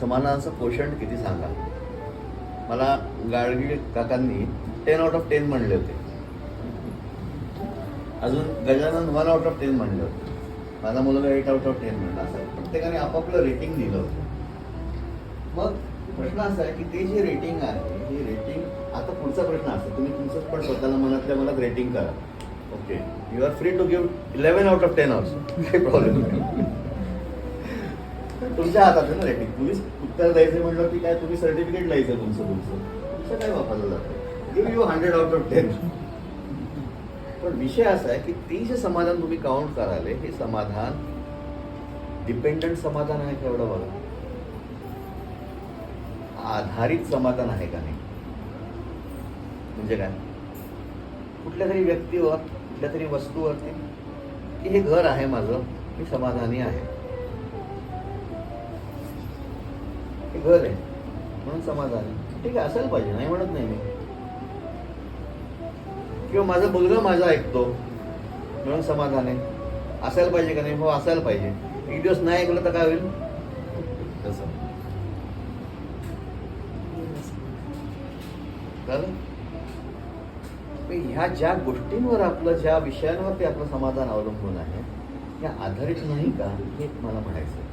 समानाचं पोषण किती सांगा? मला गाडगी काकांनी टेन आउट ऑफ टेन म्हणले होते. अजून Gajanan one out of ten म्हणले होते. माझा मुलगा एट आउट ऑफ टेन म्हणला असं प्रत्येकाने आपापलं रेटिंग दिलं होतं. मग प्रश्न असा आहे की ते जे रेटिंग आहे हे रेटिंग आता पुढचा प्रश्न असतो तुम्ही तुमचंच पण स्वतःला मनातल्या मनात रेटिंग करा. Okay you are free to give eleven out of ten also काही प्रॉब्लेम नाही. तुमच्या हातात आहे ना रेटिंग तुम्ही उत्तर द्यायचं म्हटलं की काय तुम्ही सर्टिफिकेट लिहायचं तुमचं तुमचं. तुमचं काय वापरलं जातं? Give you hundred out of ten पण विषय असा आहे की ते जे समाधान तुम्ही काउंट कराले हे समाधान डिपेंडंट समाधान आहे का एवढं बघा? आधारित समाधान आहे का नाही? म्हणजे काय? कुठल्या तरी व्यक्तीवर कुठल्या तरी वस्तूवरती की हे घर आहे माझं मी समाधानी आहे. हे घर आहे. म्हणून समाधानी ठीक आहे असायला पाहिजे नाही म्हणत नाही मी. किंवा माझा मुलगा माझा ऐकतो. म्हणून समाधान. आहे असायला पाहिजे का नाही? हो असायला पाहिजे. एक दिवस नाही ऐकलं तर काय होईल? तसं. कळलं? ह्या ज्या गोष्टींवर आपलं ज्या विषयांवरती आपलं समाधान अवलंबून आहे त्या आधारित नाही का? हे मला म्हणायचं